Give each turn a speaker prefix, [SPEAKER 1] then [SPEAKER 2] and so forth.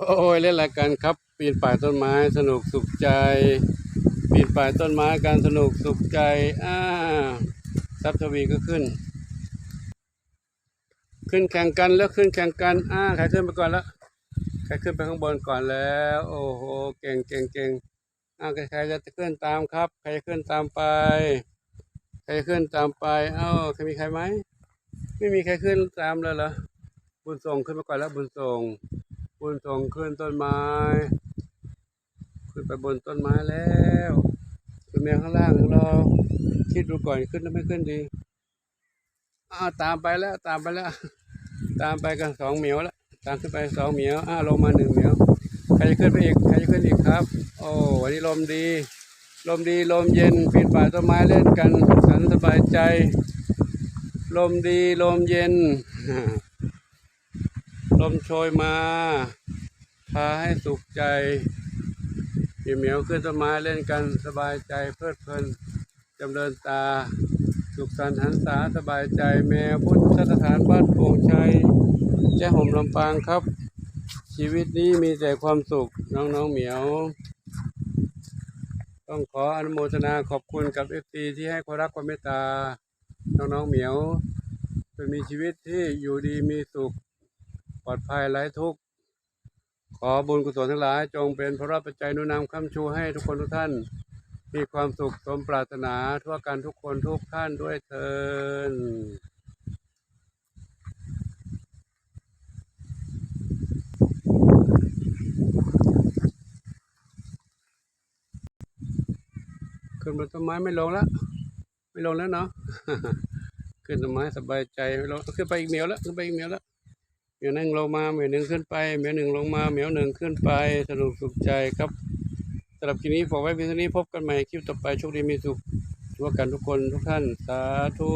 [SPEAKER 1] โอ้ยเล่นอะไรกันครับ ปีนป่ายต้นไม้สนุกสุขใจ ปีนป่ายต้นไม้การสนุกสุขใจอ่าซับทวีก็ขึ้น ขึ้นแข่งกันแล้วขึ้นแข่งกันอ่าใครขึ้นไปก่อนแล้วใครขึ้นไปข้างบนก่อนแล้ว โอ้โหเก่งเก่งเก่งอ่าใครจะขึ้นตามครับ ใครจะขึ้นตามไป ใครขึ้นตามไปเอ้าใครมีใครไหมไม่มีใครขึ้นตามเลยเหรอบุญส่งขึ้นมาก่อนแล้วบุญส่ง บุญส่งขึ้นต้นไม้ ขึ้นไปบนต้นไม้แล้วคุณแมวข้างล่างเราคิดดูก่อนขึ้นหรือไม่ขึ้นดีอ้าวตามไปแล้วตามไปแล้ว ตามไปกันสองเหมียวแล้วตามขึ้นไปสองเหมียวอ้าวลงมาหนึ่งเหมียวใครจะขึ้นไปอีกใครจะขึ้นอีกครับ โอ้วันนี้ลมดี ลมดีลมเย็นปีนป่ายต้นไม้เล่นกันสันสบายใจ ลมดีลมเย็น ลมโชยมาพาให้สุขใจมีเหมียวขึ้นต้นไม้เล่นกันสบายใจเพลิดเพลินจำเริญตา สุขสันต์หันษาสบายใจแมวพุทธสถานบ้านโป่งชัยแจ้ห่มลำปางครับ ชีวิตนี้มีแต่ความสุขน้องๆเหมียว ต้องขออนุโมทนาขอบคุณกับเอฟซีที่ให้ความรักความเมตตา น้องๆเหมียวเป็นมีชีวิตที่อยู่ดีมีสุข ปลอดภัยไร้ทุกข์ ขอบุญกุศลทั้งหลาย จงเป็นพระราชปัจจัยนุนนำคำชูให้ทุกคนทุกท่าน มีความสุขสมปรารถนาทั่วกันทุกคนทุกท่านด้วยเทินขึ้นบนต้นไม้ไม่ลงแล้ว ไม่ลงแล้วเนาะ ขึ้นต้นไม้สบายใจไม่ลงขึ้นไปอีกเหมียวแล้วขึ้นไปอีกเหมียวแล้ว เหมียวหนึ่งลงมาเหมียวหนึ่งขึ้นไปเหมียวหนึ่งลงมาเหมียวหนึ่งขึ้นไปสนุกสุขใจครับสำหรับคลิปนี้ฝากไว้เพียงเท่านี้พบกันใหม่คลิปต่อไปโชคดีมีสุขทั่วกันทุกคนทุกท่านสาธุ